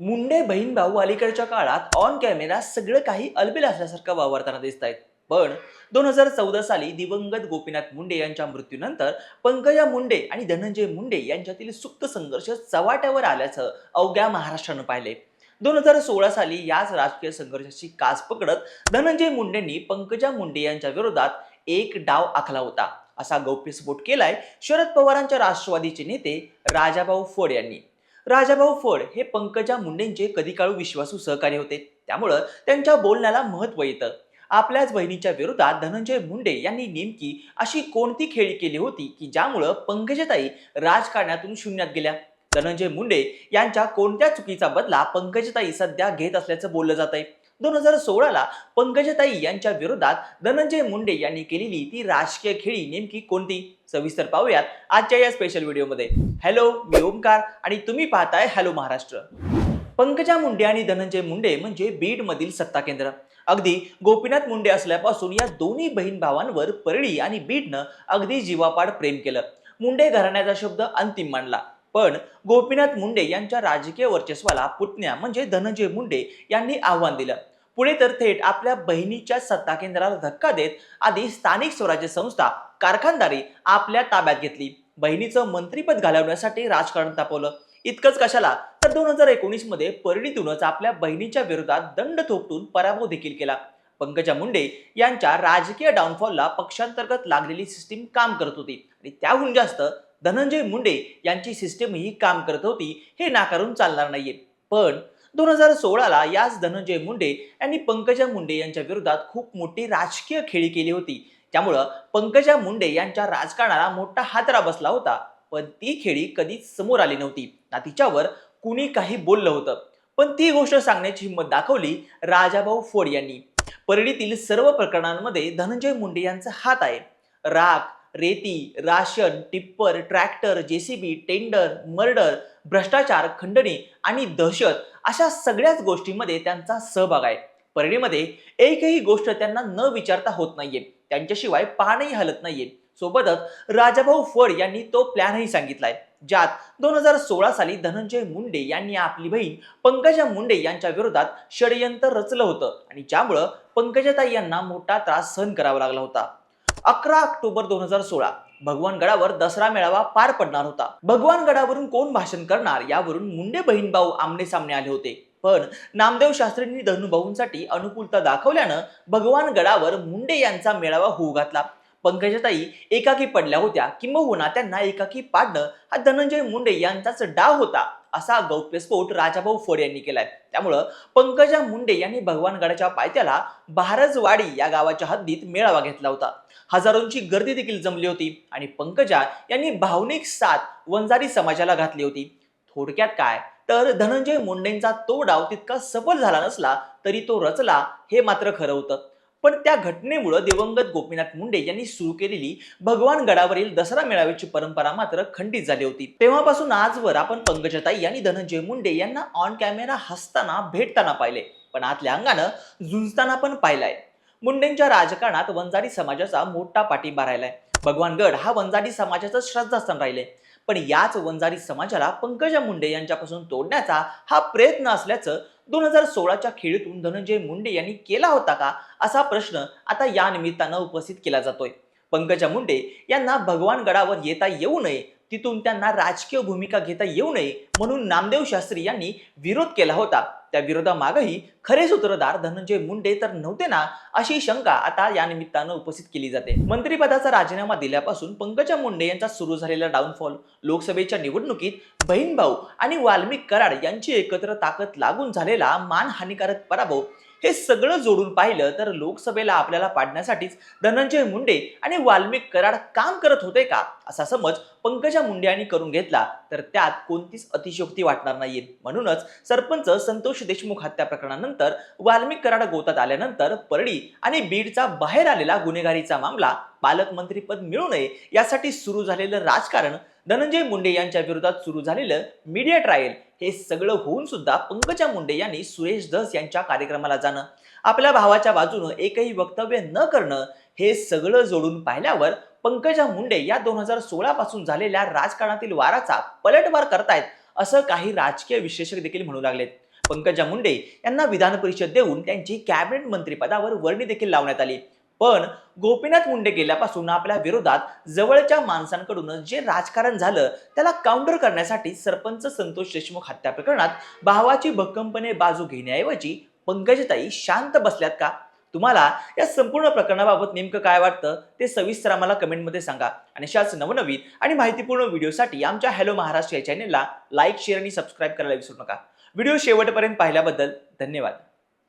मुंडे बहीण भाऊ अलीकडच्या काळात ऑन कॅमेरा सगळं काही अलबेल असल्यासारखं वावरताना दिसत आहेत पण दोन हजार चौदा साली दिवंगत गोपीनाथ मुंडे यांच्या मृत्यूनंतर पंकजा मुंडे आणि धनंजय मुंडे यांच्यातील सुप्त संघर्ष चव्हाट्यावर आल्याचं अवघ्या महाराष्ट्रानं पाहिले दोन हजार सोळा साली याच राजकीय संघर्षाची कास पकडत धनंजय मुंडेंनी पंकजा मुंडे यांच्या विरोधात एक डाव आखला होता. असा गौप्यस्फोट केलाय शरद पवारांच्या राष्ट्रवादीचे नेते राजाभाऊ फड यांनी. राजाभाऊ फड हे पंकजा मुंडेंचे कधी काळू विश्वासू सहकारी होते. त्यामुळं त्यांच्या बोलण्याला महत्त्व येतं. आपल्याच बहिणीच्या विरोधात धनंजय मुंडे यांनी नेमकी अशी कोणती खेळी केली होती की ज्यामुळं पंकजाताई राजकारणातून शून्यात गेल्या? धनंजय मुंडे यांच्या कोणत्या चुकीचा बदला पंकजताई सध्या घेत असल्याचं बोललं जात आहे दोन हजार सोळाला पंकजताई यांच्या विरोधात धनंजय मुंडे यांनी केलेली ती राजकीय खेळी नेमकी कोणती? सविस्तर पाहूयात आजच्या या स्पेशल व्हिडिओमध्ये हॅलो मी ओमकार आणि तुम्ही पाहताय हॅलो महाराष्ट्र. पंकजा मुंडे आणि धनंजय मुंडे म्हणजे बीडमधील सत्ता केंद्र अगदी गोपीनाथ मुंडे असल्यापासून या दोन्ही बहीण भावांवर परळी आणि बीडनं अगदी जीवापाड प्रेम केलं. मुंडे घराण्याचा शब्द अंतिम मानला. पण गोपीनाथ मुंडे यांच्या राजकीय वर्चस्वाला पुतण्या म्हणजे धनंजय मुंडे यांनी आव्हान दिलं. पुणे तर थेट आपल्या बहिणीच्या सत्ता केंद्राला धक्का देत आधी स्थानिक स्वराज्य संस्था कारखानदारी आपल्या ताब्यात घेतली. बहिणीचं मंत्रीपद घालवण्यासाठी राजकारण तापवलं. इतकंच कशाला? तर दोन हजार एकोणीसमध्ये परळीतूनच आपल्या बहिणीच्या विरोधात दंड थोपटून पराभव देखील केला. पंकजा मुंडे यांच्या राजकीय डाऊनफॉलला पक्षांतर्गत लागलेली सिस्टीम काम करत होती. आणि त्याहून जास्त धनंजय मुंडे यांची सिस्टीमही काम करत होती हे नाकारून चालणार नाहीये. पण दोन हजार सोळाला याच धनंजय मुंडे यांनी पंकजा मुंडे यांच्या विरोधात खूप मोठी राजकीय खेळी केली होती. त्यामुळं पंकजा मुंडे यांच्या राजकारणाला मोठा हातरा बसला होता. पण ती खेळी कधीच समोर आली नव्हती. ना तिच्यावर कुणी काही बोललं होतं. पण ती गोष्ट सांगण्याची हिंमत दाखवली राजाभाऊ फोड यांनी. परळीतील सर्व प्रकरणांमध्ये धनंजय मुंडे यांचा हात आहे. राग रेती ration tipper tractor JCB tender murder भ्रष्टाचार खंडणी आणि दहशत अशा सगळ्याच गोष्टींमध्ये त्यांचा सहभाग आहे. परळीमध्ये एकही गोष्ट त्यांना न विचारता होत नाहीये. त्यांच्याशिवाय पानही हलत नाहीये. सोबतच राजाभाऊ फड यांनी तो प्लॅनही सांगितलाय ज्यात दोन हजार सोळा साली धनंजय मुंडे यांनी आपली बहीण पंकजा मुंडे यांच्या विरोधात षडयंत्र रचलं होतं आणि ज्यामुळं पंकजाताई यांना मोठा त्रास सहन करावा लागला होता. अकरा ऑक्टोबर दोन हजार सोळा. भगवान गडावर दसरा मेळावा पार पडणार होता. भगवान गडावरून कोण भाषण करणार यावरून मुंडे बहीण भाऊ आमने सामने आले होते. पण नामदेव शास्त्रींनी धनुभाऊंसाठी अनुकूलता दाखवल्यानं भगवान गडावर मुंडे यांचा मेळावा होऊ घातला. पंकजाताई एकाकी पडल्या होत्या. किंबहुना त्यांना एकाकी पाडणं हा धनंजय मुंडे यांचाच डाव होता असा गौप्यस्फोट राजाभाऊ फड यांनी केलाय. त्यामुळं पंकजा मुंडे यांनी भगवानगडाच्या पायथ्याला भारजवाडी या गावाच्या हद्दीत मेळावा घेतला होता. हजारोंची गर्दी देखील जमली होती आणि पंकजा यांनी भावनिक साथ वंजारी समाजाला घातली होती. थोडक्यात काय? तर धनंजय मुंडेंचा तो डाव तितका सफल झाला नसला तरी तो रचला हे मात्र खरं होतं. पण त्या घटनेमुळं दिवंगत गोपीनाथ मुंडे यांनी सुरू केलेली भगवान गडावरील दसरा मेळाव्याची परंपरा मात्र खंडित झाली होती. तेव्हापासून आजवर आपण पंकजाताई आणि धनंजय मुंडे यांना ऑन कॅमेरा हसताना भेटताना पाहिले. पण आतल्या अंगानं झुंजताना पण पाहिलाय. मुंडेंच्या राजकारणात वंजारी समाजाचा मोठा पाठिंबा राहिलाय. भगवानगड हा वंजारी समाजाचं श्रद्धास्थान राहिले. पण याच वंजारी समाजाला पंकजा मुंडे यांच्यापासून तोडण्याचा हा प्रयत्न असल्याचं दोन हजार सोळाच्या खेळीतून धनंजय मुंडे यांनी केला होता का? असा प्रश्न आता या निमित्तानं उपस्थित केला जातोय. पंकजा मुंडे यांना भगवानगडावर येता येऊ नये तिथून त्यांना राजकीय भूमिका घेता येऊ नये म्हणून नामदेव शास्त्री यांनी विरोध केला होता. त्या विरोधामागही खरे सूत्रधार धनंजय मुंडे तर नव्हते ना अशी शंका आता या निमित्तानं उपस्थित केली जाते. मंत्रिपदाचा राजीनामा दिल्यापासून पंकजा मुंडे यांचा सुरू झालेला डाऊनफॉल लोकसभेच्या निवडणुकीत बहीण भाऊ आणि वाल्मिक कराड यांची एकत्र ताकद लागून झालेला मानहानिकारक पराभव हे सगळं जोडून पाहिलं तर लोकसभेला आपल्याला पाडण्यासाठीच धनंजय मुंडे आणि वाल्मिक कराड काम करत होते का? असा समज पंकजा मुंडे यांनी करून घेतला तर त्यात कोणतीच अतिशयोक्ती वाटणार नाहीये. म्हणूनच सरपंच संतोष देशमुख हत्या प्रकरणानंतर वाल्मिक कराड गोतात आल्यानंतर परळी आणि बीडचा बाहेर आलेला गुन्हेगारीचा मामला पालकमंत्रीपद मिळू नये यासाठी सुरू झालेलं राजकारण धनंजय मुंडे यांच्या विरोधात सुरू झालेलं मीडिया ट्रायल हे सगळं होऊन सुद्धा पंकजा मुंडे यांनी सुरेश धस यांच्या कार्यक्रमाला जाणं आपल्या भावाच्या बाजूनं एकही वक्तव्य न करणं हे सगळं जोडून पाहिल्यावर पंकजा मुंडे या दोन हजार सोळा पासून झालेल्या राजकारणातील वाराचा पलटवार करतायत असं काही राजकीय विश्लेषक देखील म्हणू लागलेत. पंकजा मुंडे यांना विधान परिषद देऊन त्यांची कॅबिनेट मंत्रिपदावर वर्णी देखील लावण्यात आली. पण गोपीनाथ मुंडे गेल्यापासून आपल्या विरोधात जवळच्या माणसांकडून जे राजकारण झालं त्याला काउंटर करण्यासाठी सरपंच संतोष देशमुख हत्या प्रकरणात भावाची भक्कमपणे बाजू घेण्याऐवजी पंकजताई शांत बसल्यात का? तुम्हाला या संपूर्ण प्रकरणाबाबत नेमकं काय वाटतं? ते सविस्तर आम्हाला कमेंटमध्ये सांगा. आणि अशाच नवनवीन आणि माहितीपूर्ण व्हिडिओसाठी आमच्या हॅलो महाराष्ट्र या चॅनेलला लाईक शेअर आणि सबस्क्राईब करायला विसरू नका. व्हिडिओ शेवटपर्यंत पाहिल्याबद्दल धन्यवाद.